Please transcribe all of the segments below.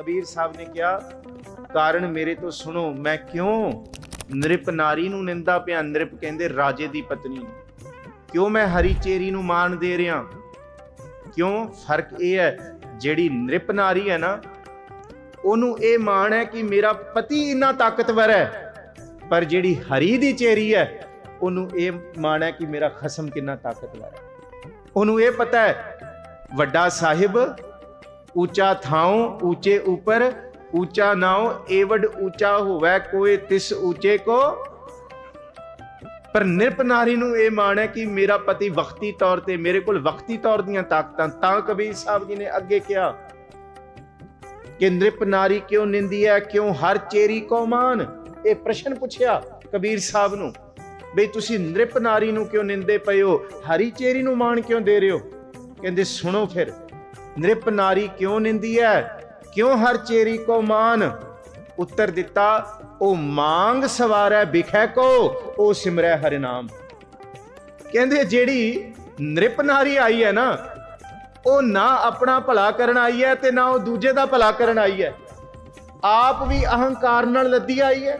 ਕਬੀਰ ਸਾਹਿਬ ਨੇ ਕਿਹਾ, ਕਾਰਨ ਮੇਰੇ ਤੋਂ ਸੁਣੋ, ਮੈਂ ਕਿਉਂ ਨ੍ਰਿਪ ਨਾਰੀ ਨੂੰ ਨਿੰਦਾ ਪਿਆ? ਨ੍ਰਿਪ ਕਹਿੰਦੇ, ਰਾਜੇ ਦੀ ਪਤਨੀ ਨੂੰ। ਕਿਉਂ ਮੈਂ ਹਰੀ ਚੇਰੀ ਨੂੰ ਮਾਨ ਦੇ ਰਿਹਾ? ਕਿਉਂ? ਫ਼ਰਕ ਇਹ ਹੈ, ਜਿਹੜੀ ਨ੍ਰਿਪ ਨਾਰੀ ਹੈ ਨਾ, ਉਹਨੂੰ ਇਹ ਮਾਣ ਹੈ ਕਿ ਮੇਰਾ ਪਤੀ ਇੰਨਾ ਤਾਕਤਵਰ ਹੈ। ਪਰ ਜਿਹੜੀ ਹਰੀ ਦੀ ਚੇਰੀ ਹੈ, ਉਹਨੂੰ ਇਹ ਮਾਣ ਹੈ ਕਿ ਮੇਰਾ ਖਸਮ ਕਿੰਨਾ ਤਾਕਤਵਰ ਹੈ। ਉਹਨੂੰ ਇਹ ਪਤਾ ਹੈ, ਵੱਡਾ ਸਾਹਿਬ ਉੱਚਾ ਥਾਉ ਉੱਚੇ ਉੱਪਰ ਉੱਚਾ ਨਾਉ, ਏਵਡ ਉੱਚਾ ਹੋਵੇ ਕੋਈ ਤਿਸ ਉੱਚੇ ਕੋ। ਪਰ ਨਿਰਪ ਨਾਰੀ ਨੂੰ ਇਹ ਮਾਣ ਹੈ ਕਿ ਮੇਰਾ ਪਤੀ ਵਕਤੀ ਤੌਰ ਤੇ ਮੇਰੇ ਕੋਲ ਵਕਤੀ ਤੌਰ ਦੀਆਂ ਤਾਕਤਾਂ, ਤਾਂ ਕਬੀਰ ਸਾਹਿਬ ਜੀ ਨੇ ਅੱਗੇ ਕਿਹਾ ਕਿ ਨਿਰਪ ਨਾਰੀ ਕਿਉਂ ਨਿੰਦੀ ਹੈ, ਕਿਉਂ ਹਰ ਚੇਰੀ ਕੋ ਮਾਨ ਇਹ ਪ੍ਰਸ਼ਨ ਪੁੱਛਿਆ ਕਬੀਰ ਸਾਹਿਬ ਨੂੰ ਬਈ ਤੁਸੀਂ ਨਿਰਪ ਨਾਰੀ ਨੂੰ ਕਿਉਂ ਨਿੰਦੇ ਪਏ ਹੋ? ਹਰੀ ਚੇਰੀ ਨੂੰ ਮਾਣ ਕਿਉਂ ਦੇ ਰਹੇ ਹੋ? ਕਹਿੰਦੇ, ਸੁਣੋ ਫਿਰ। ਨ੍ਰਿਪ ਨਾਰੀ ਕਿਉਂ ਨਿੰਦੀ ਹੈ ਕਿਉਂ ਹਰ ਚੇਰੀ ਕੋ ਮਾਨ? ਉੱਤਰ ਦਿੱਤਾ, ਉਹ ਮੰਗ ਸਵਾਰੈ ਬਿਖੈ ਕੋ, ਉਹ ਸਿਮਰੈ ਹਰਿ ਨਾਮ। ਕਹਿੰਦੇ ਜਿਹੜੀ ਨ੍ਰਿਪ ਨਾਰੀ ਆਈ ਹੈ ਨਾ, ਉਹ ਨਾ ਆਪਣਾ ਭਲਾ ਕਰਨ ਆਈ ਹੈ ਤੇ ਨਾ ਉਹ ਦੂਜੇ ਦਾ ਭਲਾ ਕਰਨ ਆਈ ਹੈ ਆਪ ਵੀ ਅਹੰਕਾਰ ਨਾਲ ਲੱਦੀ ਆਈ ਹੈ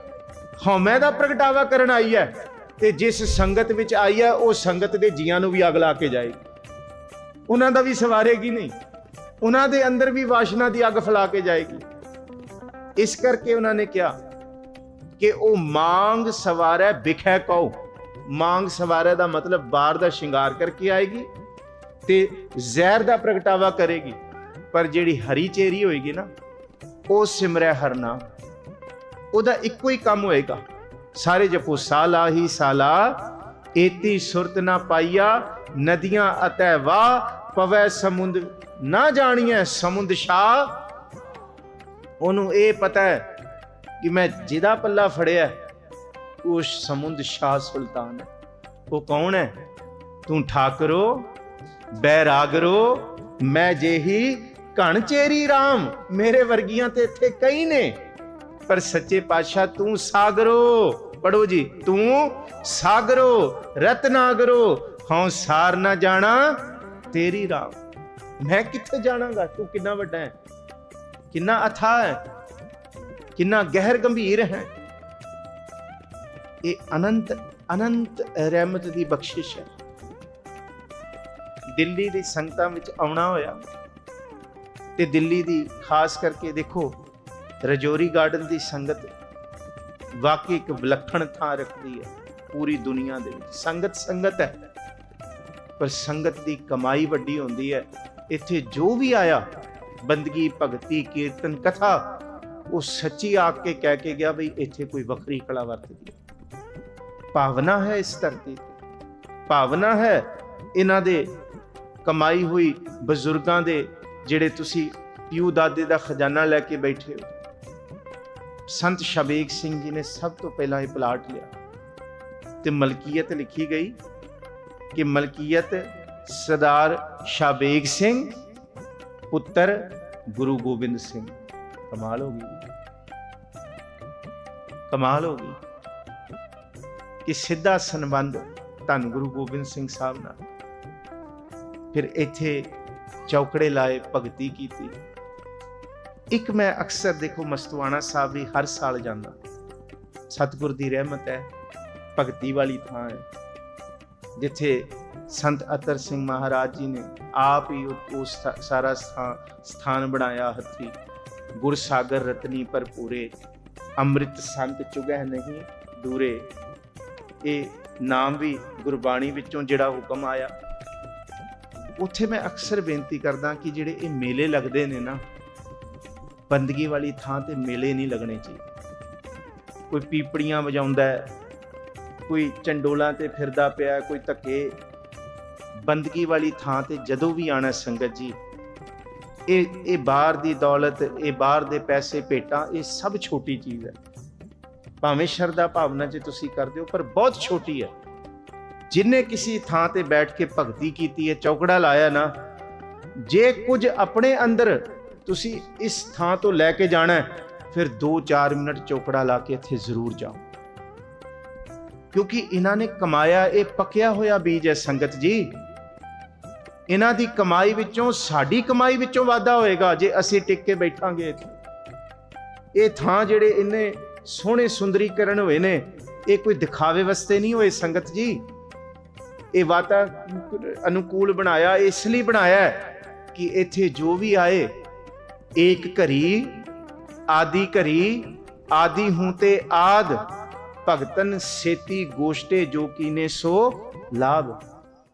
ਹਉਮੈ ਦਾ ਪ੍ਰਗਟਾਵਾ ਕਰਨ ਆਈ ਹੈ ਤੇ ਜਿਸ ਸੰਗਤ ਵਿੱਚ ਆਈ ਹੈ ਉਹ ਸੰਗਤ ਦੇ ਜੀਆਂ ਨੂੰ ਵੀ ਅਗ ਲਾ ਕੇ ਜਾਏਗੀ ਉਹਨਾਂ ਦਾ ਵੀ ਸਵਾਰੇਗੀ ਨਹੀਂ। ਉਹਨਾਂ ਦੇ ਅੰਦਰ ਵੀ ਵਾਸ਼ਨਾ ਦੀ ਅੱਗ ਫਲਾ ਕੇ ਜਾਏਗੀ। ਇਸ ਕਰਕੇ ਉਹਨਾਂ ਨੇ ਕਿਹਾ ਕਿ ਉਹ ਮੰਗ ਸਵਾਰੈ ਵਿਖੈ ਕਉ ਮੰਗ ਸਵਾਰੈ ਦਾ ਮਤਲਬ ਬਾਹਰ ਦਾ ਸ਼ਿੰਗਾਰ ਕਰਕੇ ਆਏਗੀ ਤੇ ਜ਼ਹਿਰ ਦਾ ਪ੍ਰਗਟਾਵਾ ਕਰੇਗੀ। ਪਰ ਜਿਹੜੀ ਹਰੀ ਚੇਰੀ ਹੋਏਗੀ ਨਾ, ਉਹ ਸਿਮਰੈ ਹਰਨਾ। ਉਹਦਾ ਇੱਕੋ ਹੀ ਕੰਮ ਹੋਏਗਾ। ਸਾਰੇ ਜਪੋ ਸਾਲਾ ਹੀ ਸਾਲਾ, ਏਤੀ ਸੁਰਤ ਨਾ ਪਾਈਆ, ਨਦੀਆਂ ਅਤੈ ਵਾ ਪਵੈ ਸਮੁੰਦ। ਨਾ ਜਾਣੀਐ ਸਮੁੰਦ ਸ਼ਾ ਉਹਨੂੰ ਇਹ ਪਤਾ ਹੈ ਕਿ ਮੈਂ ਜਿਹਦਾ ਪੱਲਾ ਫੜਿਆ, ਉਹ ਸਮੁੰਦ ਸ਼ਾਹ ਸੁਲਤਾਨ ਹੈ। ਉਹ ਕੌਣ ਹੈ? ਤੂੰ ਠਾਕਰੋ, ਬੈਰਾਗਰੋ, ਮੈਂ ਜੇਹੀ ਘਣਚੇਰੀ RAM ਮੇਰੇ ਵਰਗੀਆਂ ਤੇ ਇੱਥੇ ਕਈ ਨੇ, ਪਰ ਸੱਚੇ ਪਾਤਸ਼ਾਹ ਤੂੰ ਸਾਗਰੋ। ਪੜੋ ਜੀ, ਤੂੰ ਸਾਗਰੋ, ਰਤਨਾਗਰੋ। ਹਉ ਸਾਰ ਨਾ ਜਾਣਾ ਤੇਰੀ ਰਾਮ। ਮੈਂ ਕਿੱਥੇ ਜਾਣਾਗਾ? ਤੂੰ ਕਿੰਨਾ ਵੱਡਾ ਹੈ? ਕਿੰਨਾ ਅਥਾ ਹੈ? ਕਿੰਨਾ ਗਹਿਰ ਗੰਭੀਰ ਹੈ? ਇਹ ਅਨੰਤ ਅਨੰਤ ਰਹਿਮਤ ਦੀ ਬਖਸ਼ਿਸ਼ ਹੈ। ਦਿੱਲੀ ਦੀ ਸੰਗਤਾਂ ਵਿੱਚ ਆਉਣਾ ਹੋਇਆ ਤੇ ਦਿੱਲੀ ਦੀ ਖਾਸ ਕਰਕੇ ਦੇਖੋ, ਰਜੋਰੀ ਗਾਰਡਨ ਦੀ ਸੰਗਤ ਵਾਕਈ ਇੱਕ ਵਿਲੱਖਣ ਥਾਂ ਰੱਖਦੀ ਹੈ ਪੂਰੀ ਦੁਨੀਆ ਦੇ ਵਿੱਚ। ਸੰਗਤ ਸੰਗਤ ਹੈ, ਪਰ ਸੰਗਤ ਦੀ ਕਮਾਈ ਵੱਡੀ ਹੁੰਦੀ ਹੈ। ਇੱਥੇ ਜੋ ਵੀ ਆਇਆ, ਬੰਦਗੀ, ਭਗਤੀ, ਕੀਰਤਨ, ਕਥਾ, ਉਹ ਸੱਚੀ ਆਖ ਕੇ ਕਹਿ ਕੇ ਗਿਆ ਬਈ ਇੱਥੇ ਕੋਈ ਵੱਖਰੀ ਕਲਾ ਵਰਤਦੀ ਹੈ। ਭਾਵਨਾ ਹੈ ਇਸ ਧਰਤੀ ਤੇ। ਭਾਵਨਾ ਹੈ ਇਹਨਾਂ ਦੇ ਕਮਾਈ ਹੋਈ ਬਜ਼ੁਰਗਾਂ ਦੇ ਜਿਹੜੇ ਤੁਸੀਂ ਪਿਓ ਦਾਦੇ ਦਾ ਖਜ਼ਾਨਾ ਲੈ ਕੇ ਬੈਠੇ ਹੋ। ਸੰਤ ਸ਼ਬੀਕ ਸਿੰਘ ਜੀ ਨੇ ਸਭ ਤੋਂ ਪਹਿਲਾਂ ਇਹ ਪਲਾਟ ਲਿਆ ਤੇ ਮਲਕੀਅਤ ਲਿਖੀ ਗਈ ਕਿ ਮਲਕੀਅਤ ਸਰਦਾਰ ਸ਼ਾਬੇਗ ਸਿੰਘ, ਪੁੱਤਰ ਗੁਰੂ ਗੋਬਿੰਦ ਸਿੰਘ। ਕਮਾਲ ਹੋ ਗਈ। ਕਮਾਲ ਹੋ ਗਈ ਕਿ ਸਿੱਧਾ ਸੰਬੰਧ ਧੰਨ ਗੁਰੂ ਗੋਬਿੰਦ ਸਿੰਘ ਸਾਹਿਬ ਨਾਲ। ਫਿਰ ਇੱਥੇ ਚੌਕੜੇ ਲਾਏ, ਭਗਤੀ ਕੀਤੀ। ਇੱਕ ਮੈਂ ਅਕਸਰ ਦੇਖੋ ਮਸਤਵਾਣਾ ਸਾਹਿਬ ਵੀ ਹਰ ਸਾਲ ਜਾਂਦਾ। ਸਤਿਗੁਰ ਦੀ ਰਹਿਮਤ ਹੈ, ਭਗਤੀ ਵਾਲੀ ਥਾਂ ਹੈ। ਜਿੱਥੇ ਸੰਤ ਅਤਰ ਸਿੰਘ ਮਹਾਰਾਜ ਜੀ ਨੇ ਆਪ ਹੀ ਉਹ- ਸਾਰਾ ਸਥਾਨ ਸਥਾਨ ਬਣਾਇਆ ਹੱਥੀ। ਗੁਰਸਾਗਰ ਰਤਨੀ ਭਰਪੂਰੇ, ਅੰਮ੍ਰਿਤ ਸੰਤ ਚੁਗਹਿ ਨਹੀਂ ਦੂਰੇ। ਇਹ ਨਾਮ ਵੀ ਗੁਰਬਾਣੀ ਵਿੱਚੋਂ ਜਿਹੜਾ ਹੁਕਮ ਆਇਆ। ਉੱਥੇ ਮੈਂ ਅਕਸਰ ਬੇਨਤੀ ਕਰਦਾ ਕਿ ਜਿਹੜੇ ਇਹ ਮੇਲੇ ਲੱਗਦੇ ਨੇ ਨਾ, ਬੰਦਗੀ ਵਾਲੀ ਥਾਂ ਤੇ ਮੇਲੇ ਨਹੀਂ ਲੱਗਣੇ ਚਾਹੀਦੇ। ਕੋਈ ਪੀਪੜੀਆਂ ਵਜਾਉਂਦਾ ਕੋਈ ਚੰਡੋਲਾਂ ਤੇ ਫਿਰਦਾ ਪਿਆ, ਕੋਈ ਧੱਕੇ ਬੰਦਗੀ ਵਾਲੀ ਥਾਂ ਤੇ ਜਦੋਂ ਵੀ ਆਣਾ ਸੰਗਤ ਜੀ, ਇਹ ਇਹ ਬਾਹਰ ਦੀ ਦੌਲਤ, ਇਹ ਬਾਹਰ ਦੇ ਪੈਸੇ, ਭੇਟਾਂ, ਇਹ ਸਭ ਛੋਟੀ ਚੀਜ਼ ਹੈ। ਭਾਵੇਂ ਸ਼ਰਧਾ ਭਾਵਨਾ ਜੇ ਤੁਸੀਂ ਕਰਦੇ ਹੋ, ਪਰ ਬਹੁਤ ਛੋਟੀ ਹੈ। ਜਿਨੇ ਕਿਸੇ ਥਾਂ ਤੇ ਬੈਠ ਕੇ ਭਗਤੀ ਕੀਤੀ ਹੈ, ਚੌਕੜਾ ਲਾਇਆ ਨਾ, ਜੇ ਕੁਝ ਆਪਣੇ ਅੰਦਰ ਤੁਸੀਂ ਇਸ ਥਾਂ ਤੋਂ ਲੈ ਕੇ ਜਾਣਾ ਫਿਰ 2-4 ਮਿੰਟ ਚੌਕੜਾ ਲਾ ਕੇ ਇੱਥੇ ਜ਼ਰੂਰ ਜਾਓ। ਕਿਉਂਕਿ ਇਹਨਾਂ ਨੇ ਕਮਾਇਆ, ਇਹ ਪੱਕਿਆ ਹੋਇਆ ਬੀਜ ਹੈ ਸੰਗਤ ਜੀ। ਇਹਨਾਂ ਦੀ ਕਮਾਈ ਵਿੱਚੋਂ, ਸਾਡੀ ਕਮਾਈ ਵਿੱਚੋਂ ਵਾਧਾ ਹੋਏਗਾ, ਜੇ ਅਸੀਂ ਟਿਕ ਕੇ ਬੈਠਾਂਗੇ ਇਹ ਥਾਂ ਜਿਹੜੇ ਇੰਨੇ ਸੋਹਣੇ ਸੁੰਦਰੀਕਰਨ ਹੋਏ ਨੇ, ਇਹ ਕੋਈ ਦਿਖਾਵੇ ਵਾਸਤੇ ਨਹੀਂ ਹੋਏ ਸੰਗਤ ਜੀ। ਇਹ ਵਾਤਾ ਅਨੁਕੂਲ ਬਣਾਇਆ, ਇਸ ਲਈ ਬਣਾਇਆ ਕਿ ਇੱਥੇ ਜੋ ਵੀ ਆਏ, ਏਕ ਘਰੀ, ਆਦੀ ਘਰੀ, ਆਦੀ ਹੂੰ ਤੇ ਆਦ ਭਗਤਨ ਸੇਤੀ ਗੋਸ਼ਟੇ ਜੋ ਕੀਨੇ ਸੋ ਲਾਭ।